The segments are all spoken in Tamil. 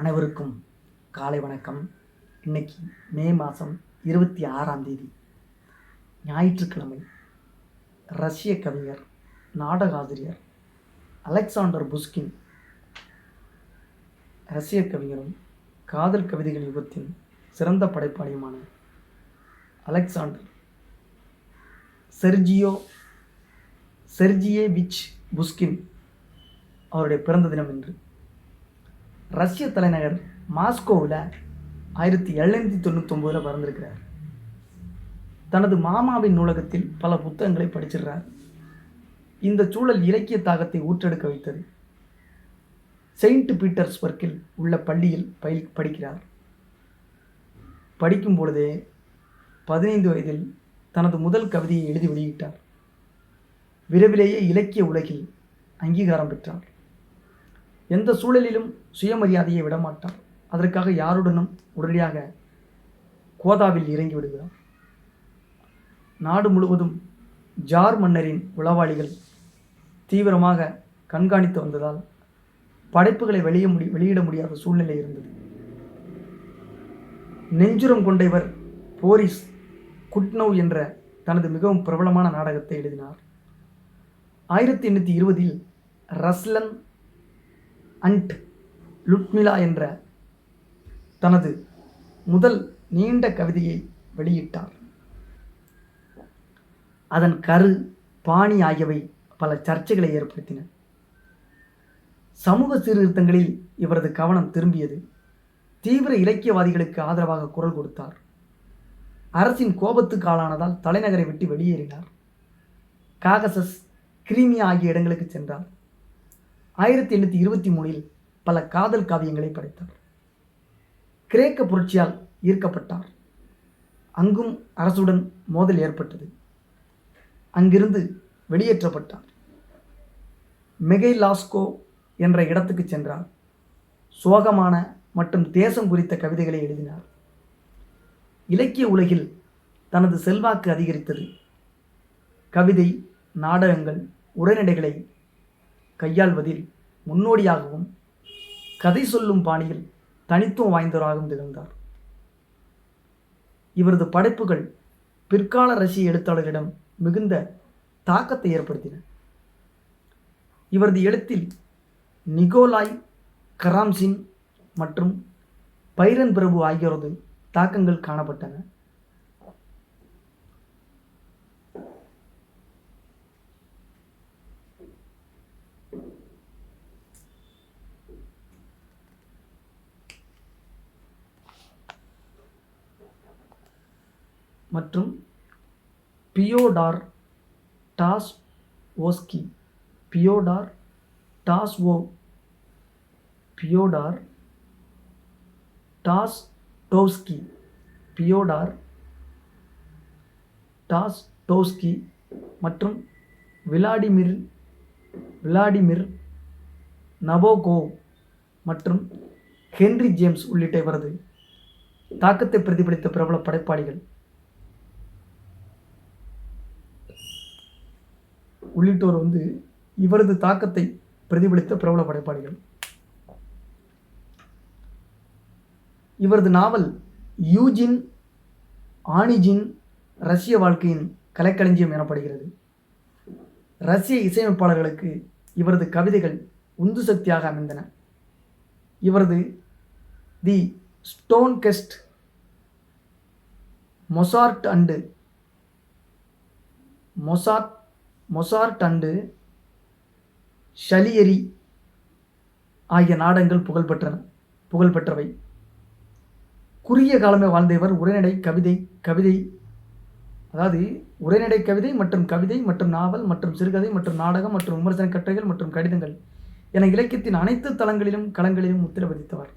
அனைவருக்கும் காலை வணக்கம். இன்னைக்கு மே மாதம் இருபத்தி ஆறாம் தேதி. ஞாயிற்றுக்கிழமை ரஷ்ய கவிஞர் நாடக ஆசிரியர் அலெக்சாண்டர் புஸ்கின் ரஷ்ய கவிஞரும் காதல் கவிதைகள் யுகத்தின் சிறந்த படைப்பாளியுமான Alexander Sergio Sergeyevich Pushkin அவருடைய பிறந்த தினம் என்று ரஷ்ய தலைநகர் மாஸ்கோவில் ஆயிரத்தி எழுநூற்றி தொண்ணூத்தொம்போதில் பிறந்திருக்கிறார். தனது மாமாவின் நூலகத்தில் பல புத்தகங்களை படிச்சிடுறார். இந்த சூழல் இலக்கிய தாகத்தை ஊற்றெடுக்க வைத்தது. செயின்ட் பீட்டர்ஸ்பர்க்கில் உள்ள பள்ளியில் பயில் படிக்கிறார். படிக்கும் பொழுதே பதினைந்து வயதில் தனது முதல் கவிதையை எழுதி வெளியிட்டார். விரைவிலேயே இலக்கிய உலகில் அங்கீகாரம் பெற்றார். எந்த சூழலிலும் சுயமரியாதையை விடமாட்டார் அதற்காக யாருடனும் உடனடியாக கோதாவில் இறங்கி விடுகிறார் நாடு முழுவதும் ஜார் மன்னரின் உளவாளிகள் தீவிரமாக கண்காணித்து வந்ததால் படைப்புகளை வெளிய முடி வெளியிட முடியாத சூழ்நிலை இருந்தது. நெஞ்சுரம் கொண்ட இவர் போரிஸ் குட்னவ் என்ற தனது மிகவும் பிரபலமான நாடகத்தை எழுதினார். ஆயிரத்தி எண்ணூற்றி இருபதில் ரஸ்லன் அண்ட் லுட்மிலா என்ற தனது முதல் நீண்ட கவிதையை வெளியிட்டார். அதன் கரு பாணி ஆகியவை பல சர்ச்சைகளை ஏற்படுத்தின. சமூக சீர்திருத்தங்களில் இவரது கவனம் திரும்பியது. தீவிர இலக்கியவாதிகளுக்கு ஆதரவாக குரல் கொடுத்தார். அரசின் கோபத்துக்கு ஆளானதால் தலைநகரை விட்டு வெளியேறினார். காகசஸ் கிரீமியா ஆகிய இடங்களுக்கு சென்றார். ஆயிரத்தி எண்ணூற்றி இருபத்தி மூணில் பல காதல் காவியங்களை படைத்தார். கிரேக்க புரட்சியால் ஈர்க்கப்பட்டார். அங்கும் அரசுடன் மோதல் ஏற்பட்டது. அங்கிருந்து வெளியேற்றப்பட்டார். மெகைலாஸ்கோ என்ற இடத்துக்கு சென்றார். சோகமான மற்றும் தேசம் குறித்த கவிதைகளை எழுதினார். இலக்கிய உலகில் தனது செல்வாக்கு அதிகரித்தது. கவிதை நாடகங்கள் உரைநடைகளை கையாள்வதில் முன்னோடியாகவும் கதை சொல்லும் பாணியில் தனித்துவம் வாய்ந்தவராகவும் திகழ்ந்தார். இவரது படைப்புகள் பிற்கால ரசிய எழுத்தாளர்களிடம் மிகுந்த தாக்கத்தை ஏற்படுத்தின. இவரது எழுத்தில் நிகோலாய் கராம்சின் மற்றும் பைரன் பிரபு ஆகியோரது தாக்கங்கள் காணப்பட்டன. மற்றும் பியோடார் டாஸ் ஓஸ்கி பியோடார் டாஸ் ஓ Fyodor Dostoevsky Fyodor Dostoevsky மற்றும் விளாடிமிர் விளாடிமிர் நபோகோவ் மற்றும் ஹென்ரி ஜேம்ஸ் உள்ளிட்ட இவரது தாக்கத்தை பிரதிபலித்த பிரபல படைப்பாளிகள். உள்ளிட்டோர் வந்து இவரது தாக்கத்தை பிரதிபலித்த பிரபல படைப்பாளிகள். இவரது நாவல் யூஜின் ஆனிஜின் ரஷ்ய வாழ்க்கையின் கலைக்களஞ்சியம் எனப்படுகிறது. ரஷ்ய இசையமைப்பாளர்களுக்கு இவரது கவிதைகள் உந்து சக்தியாக அமைந்தன. இவரது the stone guest Mozart and Mozart Mozart and Salieri ஆகிய நாடகங்கள் புகழ்பெற்றன புகழ்பெற்றவை. குறுகிய காலமே வாழ்ந்த இவர் உரைநடை கவிதை கவிதை அதாவது உரைநடை கவிதை மற்றும் கவிதை மற்றும் நாவல் மற்றும் சிறுகதை மற்றும் நாடகம் மற்றும் விமர்சன கட்டுரைகள் மற்றும் கடிதங்கள் என இலக்கியத்தின் அனைத்து தளங்களிலும் களங்களிலும் முத்திர பதித்தவர்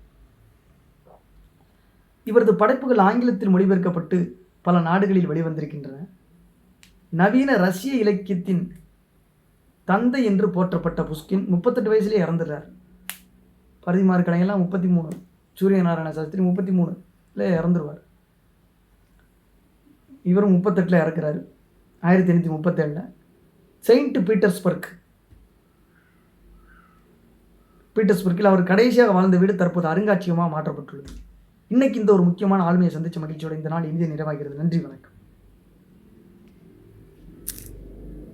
இவரது படைப்புகள் ஆங்கிலத்தில் மொழிபெயர்க்கப்பட்டு பல நாடுகளில் வெளிவந்திருக்கின்றன. நவீன ரஷ்ய இலக்கியத்தின் தந்தை என்று போற்றப்பட்ட புஷ்கின் முப்பத்தெட்டு வயசுலேயே இறந்துடுறார். பரிதிமார் கடையெல்லாம் முப்பத்தி மூணு சூரிய நாராயண சாஸ்திரி முப்பத்தி மூணுல இறந்துருவார். இவரும் முப்பத்தெட்டில் இறக்குறாரு. ஆயிரத்தி எண்ணூற்றி முப்பத்தேழில். Saint Petersburg. பீட்டர்ஸ்பர்க்கில் அவர் கடைசியாக வாழ்ந்த வீடு தற்போது அருங்காட்சியகமாக மாற்றப்பட்டுள்ளது. இன்னைக்கு இந்த ஒரு முக்கியமான ஆளுமையை சந்தித்த மகிழ்ச்சியோட இந்த நாள் இனிதே நிறைவாகிறது. நன்றி வணக்கம்.